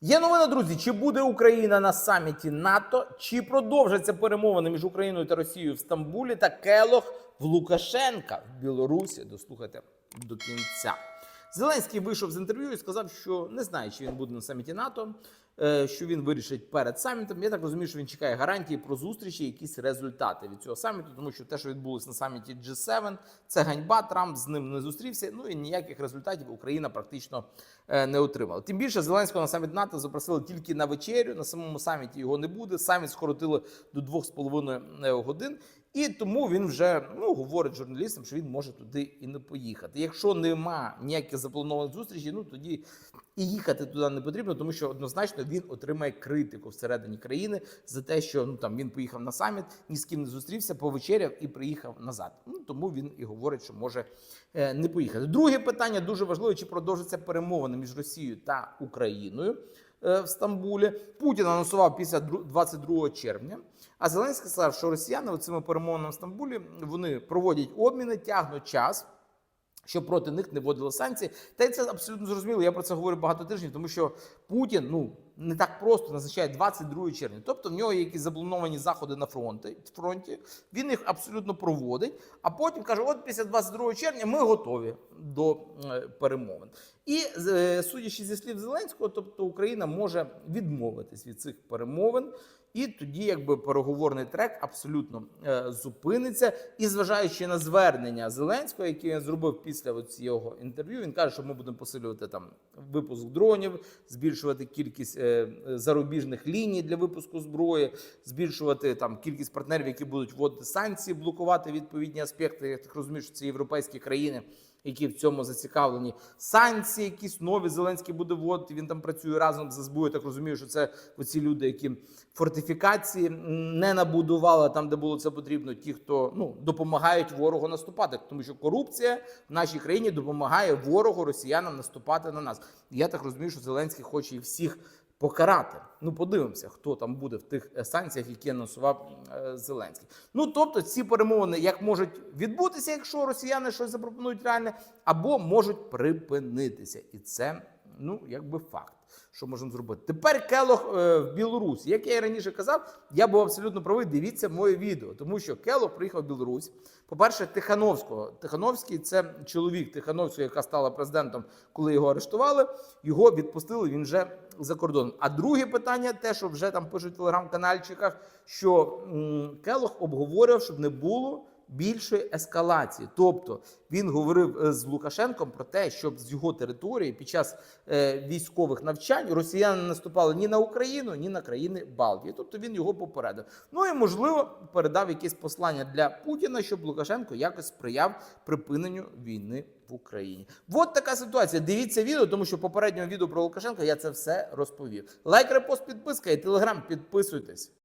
Є новина, друзі. Чи буде Україна на саміті НАТО? Чи продовжаться перемовини між Україною та Росією в Стамбулі та Келох в Лукашенка в Білорусі? Дослухайте до кінця. Зеленський вийшов з інтерв'ю і сказав, що не знає, чи він буде на саміті НАТО, е, що він вирішить перед самітом. Я так розумію, що він чекає гарантії про зустрічі, якісь результати від цього саміту, тому що те, що відбулося на саміті G7, це ганьба. Трамп з ним не зустрівся. Ну і ніяких результатів Україна практично е, не отримала. Тим більше Зеленського на саміт НАТО запросили тільки на вечерю. На самому саміті його не буде. Саміт скоротили до 2,5 годин. І тому він вже ну говорить журналістам, що він може туди і не поїхати. Якщо нема ніяких запланованих зустрічей, ну тоді і їхати туди не потрібно, тому що однозначно він отримає критику всередині країни за те, що ну там він поїхав на саміт, ні з ким не зустрівся, повечеряв і приїхав назад. Ну тому він і говорить, що може е, не поїхати. Друге питання дуже важливе: чи продовжаться перемовини між Росією та Україною е, в Стамбулі? Путін анонсував після дру- 22 червня. А Зеленський сказав, що росіяни цими перемовинами в Стамбулі вони проводять обміни, тягнуть час. Щоб проти них не вводили санкції, та й це абсолютно зрозуміло. Я про це говорю багато тижнів, тому що Путін ну не так просто назначає 22 червня. Тобто в нього є якісь заплановані заходи на фронті, фронті. Він їх абсолютно проводить. А потім каже: от після 22 червня ми готові до е, перемовин. І е, судячи зі слів Зеленського, тобто Україна може відмовитись від цих перемовин. І тоді, якби переговорний трек абсолютно е, зупиниться. І зважаючи на звернення Зеленського, яке він зробив після цього інтерв'ю, він каже, що ми будемо посилювати там випуск дронів, збільшувати кількість е, зарубіжних ліній для випуску зброї, збільшувати там кількість партнерів, які будуть вводити санкції, блокувати відповідні аспекти. Я так розумію, що це європейські країни. Які в цьому зацікавлені санкції, якісь нові Зеленський буде вводити. Він там працює разом з СБУ. Я так розумію, що це оці люди, які фортифікації не набудували там, де було це потрібно. Ті, хто ну допомагають ворогу наступати, тому що корупція в нашій країні допомагає ворогу росіянам наступати на нас. Я так розумію, що Зеленський хоче їх всіх покарати. Ну, подивимося, хто там буде в тих санкціях, які анонсував е, Зеленський. Ну тобто, ці перемовини як можуть відбутися, якщо росіяни щось запропонують реальне, або можуть припинитися, і це ну якби факт. Що можемо зробити? Тепер Келох е, в Білорусі. Як я і раніше казав, я був абсолютно правий. Дивіться моє відео, тому що Келох приїхав в Білорусь. По-перше, Тихановського. Тихановський це чоловік Тихановського, яка стала президентом, коли його арештували. Його відпустили. Він вже за кордоном. А друге питання, те, що вже там пишуть в телеграм-канальчиках, що м, Келох обговорював, щоб не було більшої ескалації. Тобто він говорив е, з Лукашенком про те, щоб з його території під час е, військових навчань росіяни не наступали ні на Україну, ні на країни Балтії. Тобто він його попередив. Ну і можливо передав якесь послання для Путіна, щоб Лукашенко якось сприяв припиненню війни в Україні. От така ситуація. Дивіться відео, тому що в попередньому відео про Лукашенка я це все розповів. Лайк, репост, підписка і телеграм. Підписуйтесь.